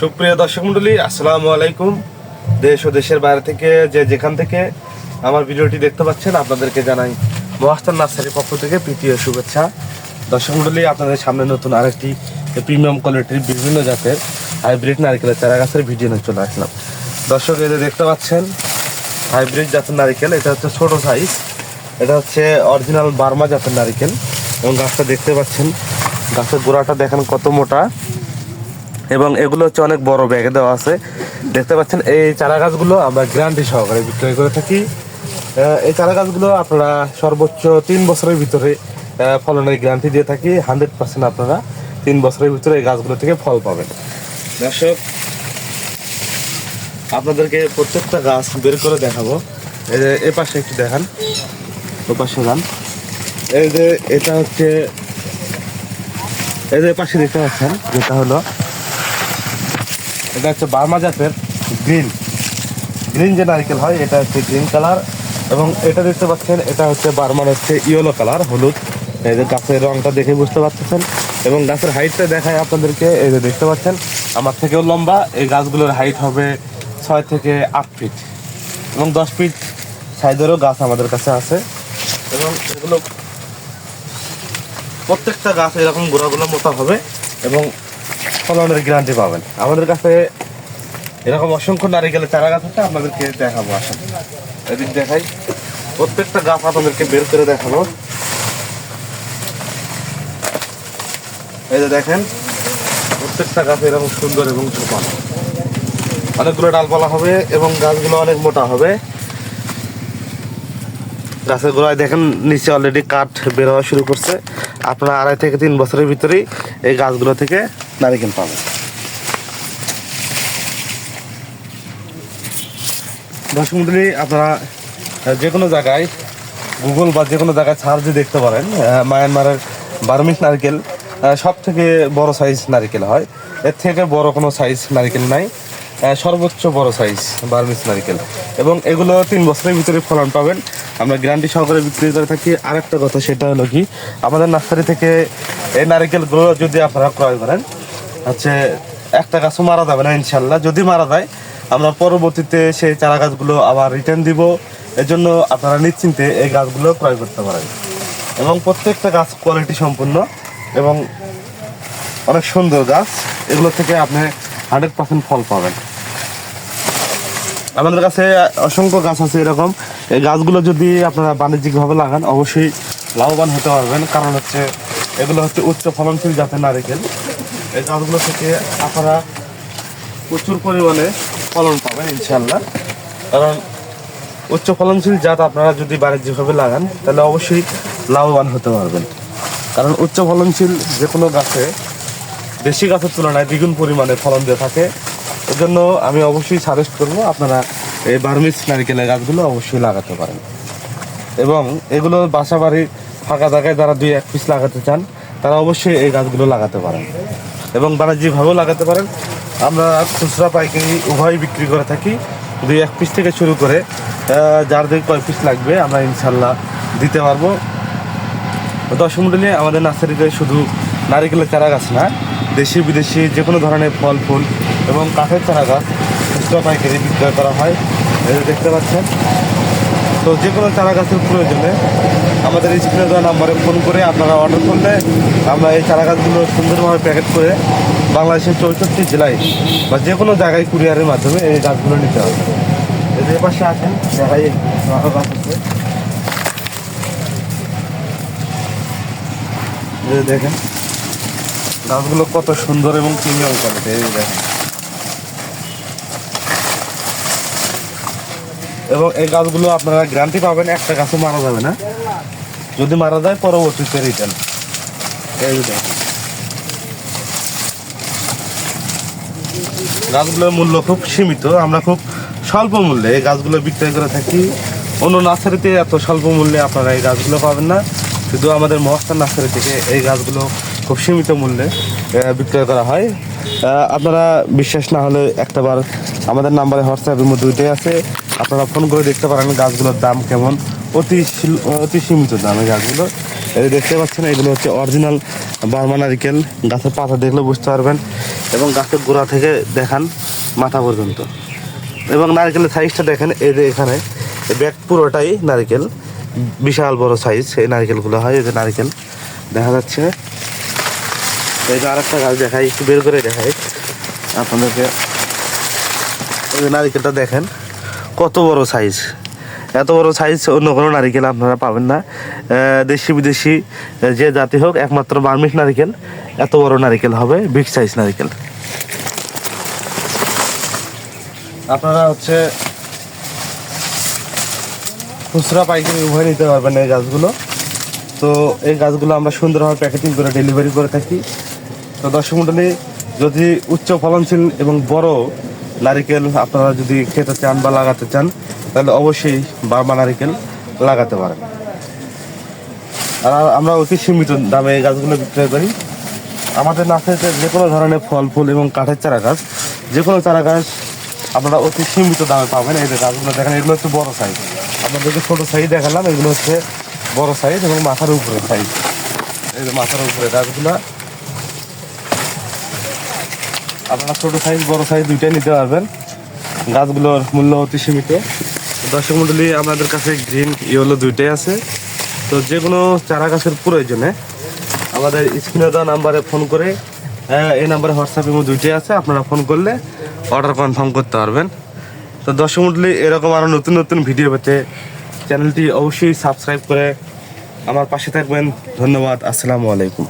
সুপ্রিয় দর্শক মন্ডলী, আসসালামু আলাইকুম। দেশ ও দেশের বাইরে থেকে যে যেখান থেকে আমার ভিডিওটি দেখতে পাচ্ছেন, আপনাদেরকে জানাই মহাস্তান নার্সারির পক্ষ থেকে প্রীতীয় শুভেচ্ছা। দর্শক মন্ডলী, আপনাদের সামনে নতুন আরেকটি প্রিমিয়াম কোয়ালিটির বিভিন্ন জাতের হাইব্রিড নারকেলের চারা গাছের ভিডিও নিয়ে চলে আসলাম। দর্শক এদের দেখতে পাচ্ছেন, হাইব্রিড জাতের নারকেল, এটা হচ্ছে ছোট সাইজ এটা হচ্ছে অরিজিনাল বার্মা জাতের নারকেল। এবং গাছটা দেখতে পাচ্ছেন, গাছের গোড়াটা দেখেন কত মোটা। এবং এগুলো হচ্ছে অনেক বড় ব্যাগে দেওয়া আছে। দেখতে পাচ্ছেন, এই চারা গাছগুলো আমরা গ্যারান্টি সহকারে বিক্রয় করে থাকি। এই চারা গাছগুলো আপনারা সর্বোচ্চ তিন বছরের ভিতরে ফলনের গ্যারান্টি দিয়ে থাকি। হান্ড্রেড পার্সেন্ট আপনারা তিন বছরের ভিতরে এই গাছগুলো থেকে ফল পাবেন। দর্শক, আপনাদেরকে প্রত্যেকটা গাছ বের করে দেখাবো। এই যে এ পাশে একটু দেখান। ও পাশে যান। এই যে এটা হচ্ছে, এই যে পাশে দেখতে পাচ্ছেন, যেটা হলো এটা হচ্ছে বার্মা জাতের গ্রিন। গ্রিন যে নারকেল হয়, এটা হচ্ছে গ্রিন কালার এবং এটা দেখতে পাচ্ছেন, এটা হচ্ছে বার্মার হচ্ছে ইয়েলো কালার, হলুদ। এই যে গাছের রংটা দেখে বুঝতে পারতেছেন। এবং গাছের হাইটটা দেখায় আপনাদেরকে, এই যে দেখতে পাচ্ছেন, আমার থেকেও লম্বা, এই গাছগুলোর হাইট হবে ছয় থেকে আট ফিট এবং দশ ফিট সাইজেরও গাছ আমাদের কাছে আছে। এবং এগুলো প্রত্যেকটা গাছ এরকম গোড়াগুলো মোটা হবে এবং ফলনের গ্যারান্টি পাবেন। আমাদের কাছে এরকম অসংখ্য নারিকেলের চারা গাছ আছে, আপনাদেরকে দেখাবো আসেন এদিক দেখাই। প্রত্যেকটা গাছ আপনাদেরকে বের করে দেখাবো। এই যে দেখেন, প্রত্যেকটা গাছ এরকম সুন্দর এবং ছোপা অনেকগুলো ডালপালা হবে এবং গাছগুলো অনেক মোটা হবে। গাছের গোড়ায় দেখেন নিচে অলরেডি কাঠ বের হওয়া শুরু করছে। আপনারা আড়াই থেকে তিন বছরের ভিতরেই এই গাছগুলো থেকে নারিকেল পাবেন। দর্শক মন্ডলী, আপনারা যে কোনো জায়গায় গুগল বা যে কোনো জায়গায় দিয়ে দেখতে পারেন মায়ানমারের বার্মিস নারকেল সব থেকে বড় সাইজ নারকেল হয়। এর থেকে বড় কোনো সাইজ নারকেল নাই। সর্বোচ্চ বড় সাইজ বার্মিস নারকেল। এবং এগুলো তিন বছরের ভিতরে ফলন পাবেন। আমরা গ্যারান্টি সহকারে বিক্রি করে থাকি। আরেকটা কথা, সেটা হলো কি, আমাদের নার্সারি থেকে এই নারকেলগুলো যদি আপনারা ক্রয় করেন, হচ্ছে একটা গাছও মারা যাবে না, ইনশাল্লাহ। যদি মারা যায়, আমরা পরবর্তীতে সেই চারা গাছগুলো আবার রিটার্ন দিব। এজন্য আপনারা নিশ্চিন্তে এই গাছগুলো ক্রয় করতে পারেন। এবং প্রত্যেকটা গাছ কোয়ালিটি সম্পূর্ণ এবং অনেক সুন্দর গাছ। এগুলো থেকে আপনি হান্ড্রেড পার্সেন্ট ফল পাবেন। আমাদের কাছে অসংখ্য গাছ আছে এরকম। এই গাছগুলো যদি আপনারা বাণিজ্যিকভাবে লাগান, অবশ্যই লাভবান হতে পারবেন। কারণ হচ্ছে এগুলো হচ্ছে উচ্চ ফলনশীল জাতের নারিকেল। এই গাছগুলো থেকে আপনারা প্রচুর পরিমাণে ফলন পাবেন ইনশাল্লাহ কারণ উচ্চ ফলনশীল জাত আপনারা যদি বাণিজ্যিকভাবে লাগান, তাহলে অবশ্যই লাভবান হতে পারবেন। কারণ উচ্চ ফলনশীল যে কোনো গাছে দেশি গাছের তুলনায় দ্বিগুণ পরিমাণে ফলন দিয়ে থাকে। এজন্য আমি অবশ্যই সাজেস্ট করব, আপনারা এই বার্মিস নারিকেলের গাছগুলো অবশ্যই লাগাতে পারেন। এবং এগুলো বাসা বাড়ি ফাঁকা জায়গায় যারা দুই এক পিস লাগাতে চান, তারা অবশ্যই এই গাছগুলো লাগাতে পারেন। এবং বাণিজ্যিকভাবেও লাগাতে পারেন। আমরা খুচরা পাইকারি উভয় বিক্রি করে থাকি। দুই এক পিস থেকে শুরু করে যার যে কয় পিস লাগবে, আমরা ইনশাল্লাহ দিতে পারব। দর্শক মন্ডলী, আমাদের নার্সারিতে শুধু নারিকেলের চারা গাছ না দেশি বিদেশি যে কোনো ধরনের ফল, ফুল এবং কাঠের চারা গাছ খুচরা পাইকারি বিক্রয় করা হয়। যে দেখতে পাচ্ছেন। তো যে কোনো চারা গাছের প্রয়োজনে আমাদের এই স্ক্রিনে দেওয়া নাম্বারে ফোন করে আপনারা অর্ডার করলে আমরা এই চারা গাছগুলো সুন্দরভাবে প্যাকেট করে বাংলাদেশের চৌষট্টি জেলায় বা যে কোনো জায়গায় কুরিয়ারের মাধ্যমে এই গাছগুলো নিতে হবে। এদের পাশে আছেন দেখাই দেখেন গাছগুলো কত সুন্দর এবং প্রিমিয়াম কোয়ালিটি, এই দেখেন। এবং এই গাছগুলো আপনারা গ্যারান্টি পাবেন, একটা গাছও মারা যাবে না। যদি মারা যায়, পরবর্তীতে রিটার্ন এই দেখেন। গাছগুলোর মূল্য খুব সীমিত, আমরা খুব স্বল্প মূল্যে এই গাছগুলো বিক্রয় করে থাকি। অন্য নার্সারিতে এত স্বল্প মূল্যে আপনারা এই গাছগুলো পাবেন না। শুধু আমাদের মহাস্থান নার্সারি থেকে এই গাছগুলো খুব সীমিত মূল্যে বিক্রয় করা হয়। আপনারা বিশ্বাস না হলে একটাবার আমাদের নাম্বারে হোয়াটসঅ্যাপের মধ্যে দুইটাই আছে। আপনারা ফোন করে দেখতে পারেন গাছগুলোর দাম কেমন। অতি অতি সীমিত দাম এই গাছগুলো। এই দেখতে পাচ্ছেন, এগুলো হচ্ছে অরিজিনাল বার্মা নারিকেল। গাছের পাতা দেখলে বুঝতে পারবেন এবং গাছের গোড়া থেকে দেখান মাথা পর্যন্ত। এবং নারকেলের সাইজটা দেখেন, এই যে এখানে ব্যাগ পুরোটাই নারকেল। বিশাল বড় সাইজ এই নারকেলগুলো হয়, এই যে নারকেল। দেখা যাচ্ছে এই যে আরেকটা গাছ দেখাই, একটু বের করে দেখাই। আপনাদেরকে নারকেলটা দেখেন, কত বড় সাইজ এত বড় সাইজ অন্য কোনো নারিকেল আপনারা পাবেন না। দেশি বিদেশি যে জাতি হোক, একমাত্র বার্মিক নারিকেল। এত বড় নারিকেল হবে বিগ সাইজ নারিকেল। আপনারা হচ্ছে খুচরা পাইকারি উভয় নিতে পারবেন এই গাছগুলো। তো এই গাছগুলো আমরা সুন্দরভাবে প্যাকেটিং করে ডেলিভারি করে থাকি। তো দর্শক মণ্ডলী যদি উচ্চ ফলনশীল এবং বড় নারিকেল আপনারা যদি খেতে চান বা লাগাতে চান, তাহলে অবশ্যই বার্মা নারিকেল লাগাতে পারেন। আর আমরা অতি সীমিত দামে এই গাছগুলো বিক্রয় করি। আমাদের নার্সারিতে যে কোনো ধরনের ফল, ফুল এবং কাঠের চারা গাছ, যে কোনো চারা গাছ আপনারা অতি সীমিত দামে পাবেন। এই গাছগুলো দেখেন, এগুলো হচ্ছে বড় সাইজ আপনাদেরকে ছোটো সাইজ দেখালাম, এগুলো হচ্ছে বড় সাইজ এবং মাথার উপরে সাইজ এই মাথার উপরে গাছগুলো আপনারা ছোটো সাইজ বড় সাইজ দুইটাই নিতে পারবেন। গাছগুলোর মূল্য অতি সীমিত। দর্শক মণ্ডলী আমাদের কাছে গ্রিন ইয়েলো দুইটাই আছে। তো যে কোনো চারা গাছের প্রয়োজনে আমাদের স্ক্রিনে দেওয়া নাম্বারে ফোন করে এই নাম্বারে হোয়াটসঅ্যাপ এবং দুইটাই আছে। আপনারা ফোন করলে অর্ডার কনফার্ম করতে পারবেন। তো দর্শক মণ্ডলী এরকম আরও নতুন নতুন ভিডিও পেতে চ্যানেলটি অবশ্যই সাবস্ক্রাইব করে আমার পাশে থাকবেন। ধন্যবাদ। আসসালামু আলাইকুম।